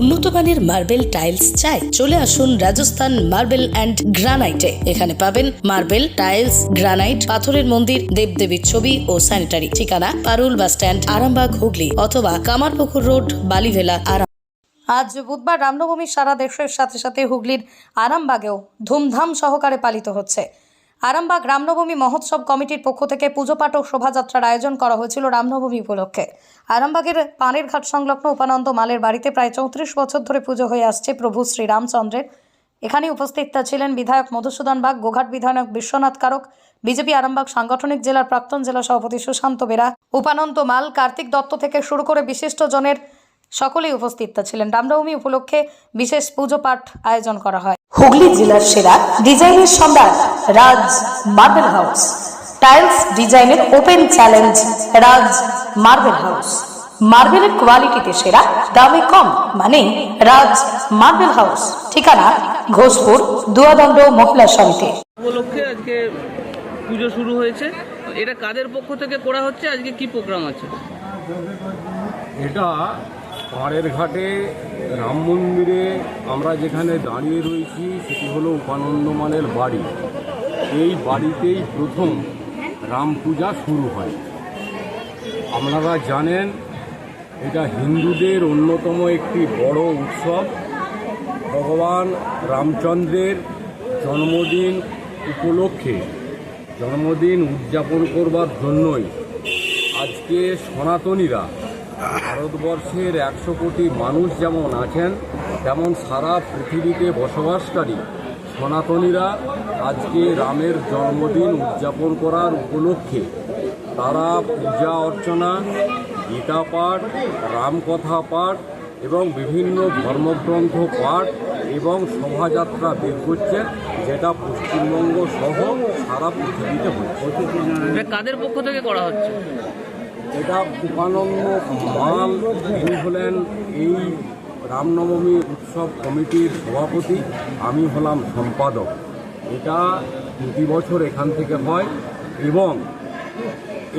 উন্নত মানের marble tiles চাই, চলে আসুন রাজস্থান মার্বেল অ্যান্ড গ্রানাইটে। এখানে পাবেন মার্বেল, টাইলস, গ্রানাইট, পাথরের মন্দির, দেবদেবীর ছবি ও স্যানিটারি। ঠিকানা, পারুল বাস স্ট্যান্ড, আরামবাগ, হুগলি অথবা কামারপুকুর রোড, বালিভেলা, আরাম আজ বুধবার রামনবমী সারা দেশের সাথে সাথে হুগলির আরামবাগেও ধুমধাম সহকারে পালিত হচ্ছে। আরামবাগ রামনবমী মহোৎসব কমিটির পক্ষ থেকে পুজো পাঠ ও শোভাযাত্রার আয়োজন করা হয়েছিল রামনবমী উপলক্ষে। আরামবাগের পানের ঘাট সংলগ্ন উপানন্দ মালের বাড়িতে প্রায় চৌত্রিশ বছর ধরে পুজো হয়ে আসছে প্রভু শ্রীরামচন্দ্রের। এখানে উপস্থিত ছিলেন বিধায়ক মধুসূদন বাগ, গোঘাট বিধায়ক বিশ্বনাথ কারক, বিজেপি আরামবাগ সাংগঠনিক জেলার প্রাক্তন জেলা সভাপতি সুশান্ত বেরা উপানন্ত মাল, কার্তিক দত্ত থেকে শুরু করে বিশিষ্ট জনের সকলেই উপস্থিত ছিলেন। রামনবমী উপলক্ষে বিশেষ পুজো পাঠ আয়োজন করা হয়। হুগলি জেলার সেরা ডিজাইনের সম্রাট রাজ মার্বেল হাউস। টাইলস ডিজাইনের open challenge Raj marble house. মার্বেলের কোয়ালিটিতে সেরা দামে কম মানে রাজ মার্বেল হাউস। ঠিকানা ঘোষপুর দুয়াদণ্ড মহিলা সমিতি। উপলক্ষে আজকে পুজো শুরু হয়েছে। এটা কাদের পক্ষ থেকে করা হচ্ছে? আজকে কি প্রোগ্রাম আছে? এটা পাড়ের ঘাটে রাম মন্দিরে আমরা যেখানে দাঁড়িয়ে রয়েছি, সেটি হলো উপানন্দমানের বাড়ি। এই বাড়িতেই প্রথম রাম পূজা শুরু হয়। আপনারা জানেন, এটা হিন্দুদের অন্যতম একটি বড় উৎসব। ভগবান রামচন্দ্রের জন্মদিন উপলক্ষে, জন্মদিন উদযাপন করবার জন্যই আজকে সনাতনীরা ভারতবর্ষের একশো কোটি মানুষ যেমন আছেন, তেমন সারা পৃথিবীতে বসবাসকারী সনাতনীরা আজকে রামের জন্মদিন উদযাপন করার উপলক্ষে তারা পূজা অর্চনা, গীতা পাঠ, রামকথা পাঠ এবং বিভিন্ন ধর্মগ্রন্থ পাঠ এবং শোভাযাত্রা বের করছে যেটা পশ্চিমবঙ্গ সহ সারা পৃথিবীতে হচ্ছে। কাদের পক্ষ থেকে করা হচ্ছে? এটা উপানন্দ মাল তিনি হলেন এই রামনবমী উৎসব কমিটির সভাপতি আমি হলাম সম্পাদক। এটা প্রতি বছর এখান থেকে হয় এবং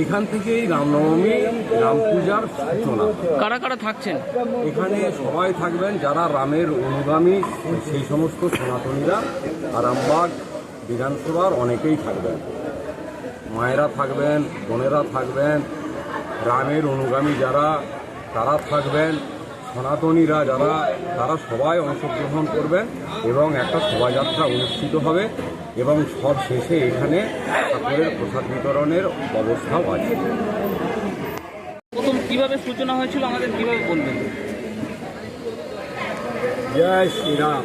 এখান থেকেই রামনবমী রাম পূজার সূচনা। কারা কারা থাকছেন? এখানে সবাই থাকবেন যারা রামের অনুগামী সেই সমস্ত সনাতনীরা। আরামবাগ বিধানসভার অনেকেই থাকবেন। মায়েরা থাকবেন বোনেরা থাকবেন রামের অনুগামী যারা তারা থাকবেন সনাতনীরা যারা তারা সবাই অংশগ্রহণ করবেন এবং একটা শোভাযাত্রা অনুষ্ঠিত হবে এবং সব শেষে এখানে ঠাকুরের প্রসাদ বিতরণের ব্যবস্থাও আছে। প্রথম কীভাবে সূচনা হয়েছিল আমাদের কীভাবে বলবেন? জয় শ্রীরাম।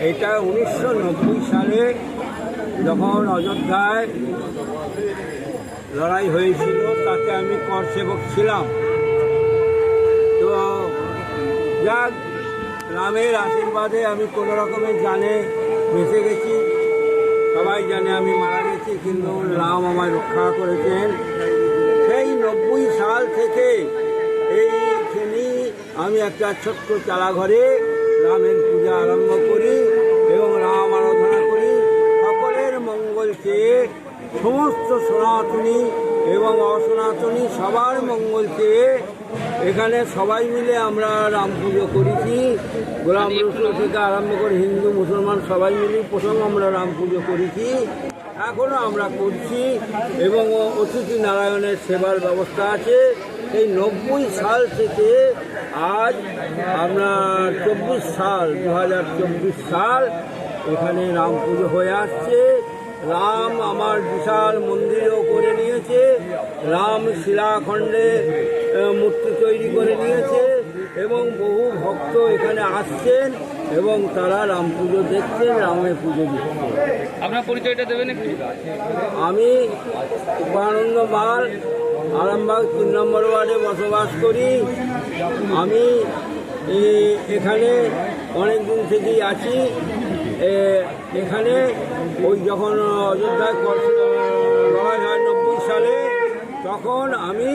এটা উনিশশো নব্বই সালে যখন অযোধ্যায় লড়াই হয়েছিল, তাতে আমি কর সেবক ছিলাম। তো, যাক, রামের আশীর্বাদে আমি কোনো রকমের জানে বেঁচে গেছি। সবাই জানে আমি মারা গেছি, কিন্তু রাম আমায় রক্ষা করেছেন। সেই নব্বই সাল থেকে এইখানে আমি একটা ছোট্ট চালা ঘরে রামের পূজা আরম্ভ করি এবং রাম আরাধনা করি। সকলের মঙ্গল চেয়ে সমস্ত সনাতনী এবং অসনাতনী সবার মঙ্গল চেয়ে এখানে সবাই মিলে আমরা রাম পুজো করেছি। গোলাম রসুল থেকে আরম্ভ করে হিন্দু মুসলমান সবাই মিলে প্রথম আমরা রাম পুজো করেছি। এখনও আমরা করছি এবং অতিথি নারায়ণের সেবার ব্যবস্থা আছে। এই নব্বই সাল থেকে আজ আপনার চব্বিশ সাল দু হাজার চব্বিশ সাল এখানে রাম পুজো হয়ে আসছে। রাম আমার বিশাল মন্দিরও করে নিয়েছে। রাম শিলাখণ্ডে মূর্তি তৈরি করে নিয়েছে এবং বহু ভক্ত এখানে আসছেন এবং তারা রাম পুজো দেখছেন রামের পুজো দিচ্ছেন। আপনার পরিচয়টা দেবেন একটু? আমি উপানন্দ মাল আরামবাগ তিন নম্বর ওয়ার্ডে বসবাস করি। আমি এখানে অনেক দিন থেকেই আছি। এখানে ওই যখন অযোধ্যায় লড়াই হয় নব্বই সালে তখন আমি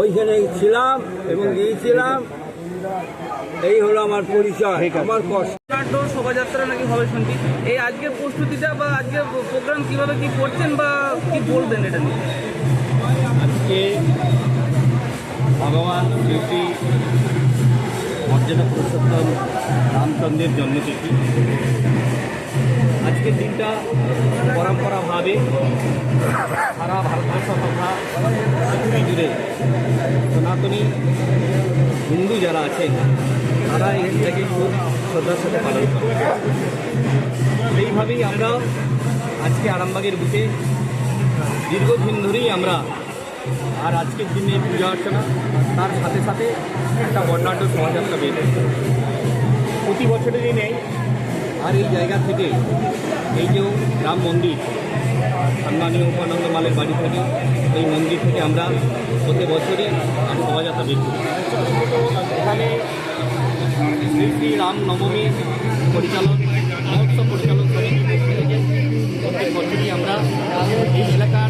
ওইখানে ছিলাম এবং গিয়েছিলাম। এই হলো আমার পরিচয় আমার কষ্ট। শোভাযাত্রা নাকি হবে শুনছি। এই আজকের প্রস্তুতিটা বা আজকের প্রোগ্রাম কীভাবে কি করছেন বা কি বলবেন এটা নিয়ে? আজকে ভগবান শ্রী মর্যাদা পুরুষোত্তম রামচন্দ্রের জন্মতিথি। আজকের দিনটা পরম্পরাভাবে সারা ভারতবর্ষ তথা পৃথিবী জুড়ে সনাতনী হিন্দু যারা আছেন, তারা এই দিনটাকে খুব শ্রদ্ধার সাথে পালন করে সেইভাবেই আমরা আজকে আরামবাগের বুকে দীর্ঘদিন ধরেই আমরা আর আজকের দিনে পূজা অর্চনা তার সাথে সাথে একটা বর্ণাঢ্য শোভাযাত্রা বের প্রতি বছরেরই নেই আর এই জায়গা থেকে এই যে রাম মন্দির সম্মানীয় উপানন্দ মালের বাড়ি থেকে এই মন্দির থেকে আমরা প্রতি বছরই শোভাযাত্রা বের করি এখানে শ্রী রাম নবমী পরিচালক মহোৎসব পরিচালক সমিতি প্রত্যেক বছরই আমরা এই এলাকার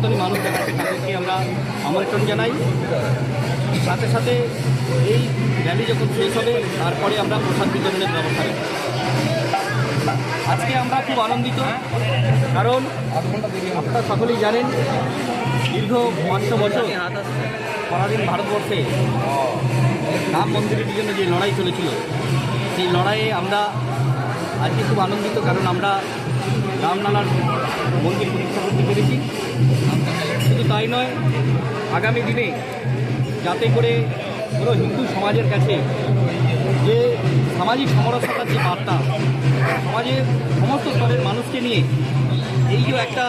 সনাতনী মানুষ তাদেরকে আমরা আমন্ত্রণ জানাই। সাথে সাথে এই র্যালি যখন শেষ হবে, তারপরে আমরা প্রসাদ বিতরণের ব্যবস্থা আজকে আমরা খুব আনন্দিত, কারণ আপনারা সকলেই জানেন, দীর্ঘ পাঁচশো বছর, পরাধীন ভারতবর্ষে রাম মন্দিরের জন্য যে লড়াই চলেছিল, সেই লড়াইয়ে আমরা আজকে খুব আনন্দিত, কারণ আমরা রামলালার মন্দির প্রতিষ্ঠা করতে পেরেছি। শুধু তাই নয়, আগামী দিনে যাতে করে পুরো হিন্দু সমাজের কাছে যে সামাজিক সমরসতার যে বার্তা, সমাজের সমস্ত স্তরের মানুষকে নিয়ে এই যে একটা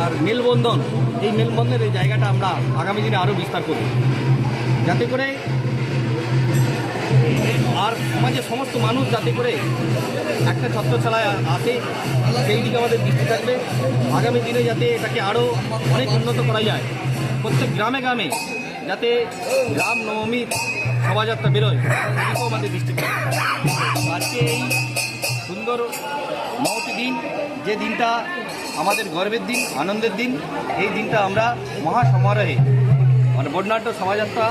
আর মেলবন্ধন, এই মেলবন্ধনের এই জায়গাটা আমরা আগামী দিনে আরও বিস্তার করব। যাতে করে আর সমাজের সমস্ত মানুষ যাতে করে একটা ছত্র ছত্রছালায় আসে, সেই দিকে আমাদের দৃষ্টি থাকবে। আগামী দিনে যাতে এটাকে আরও অনেক উন্নত করা যায়। প্রত্যেক গ্রামে গ্রামে যাতে রাম নবমীর শোভাযাত্রা বেরোয়, সেদিকেও আমাদের দৃষ্টি থাকবে। আজকে এই সুন্দর মহতি দিন, যে দিনটা আমাদের গর্বের দিন, আনন্দের দিন, এই দিনটা আমরা মহা সমারোহে মানে বর্ণাঢ্য শোভাযাত্রা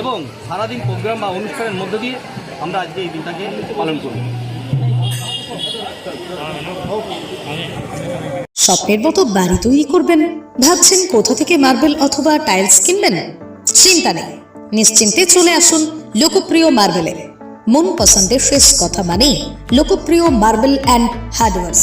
এবং সারাদিন প্রোগ্রাম বা অনুষ্ঠানের মধ্য দিয়ে আমরা আজকে এই দিনটাকে পালন করি। স্বপ্নের মতো বাড়ি তৈরি করবেন? ভাবছেন কোথা থেকে মার্বেল অথবা টাইলস কিনবেন? চিন্তা নেই। নিশ্চিন্তে চলে আসুন লোকপ্রিয় মার্বেলে। মন পছন্দের শেষ কথা মানে লোকপ্রিয় মার্বেল অ্যান্ড হার্ডওয়ার্স।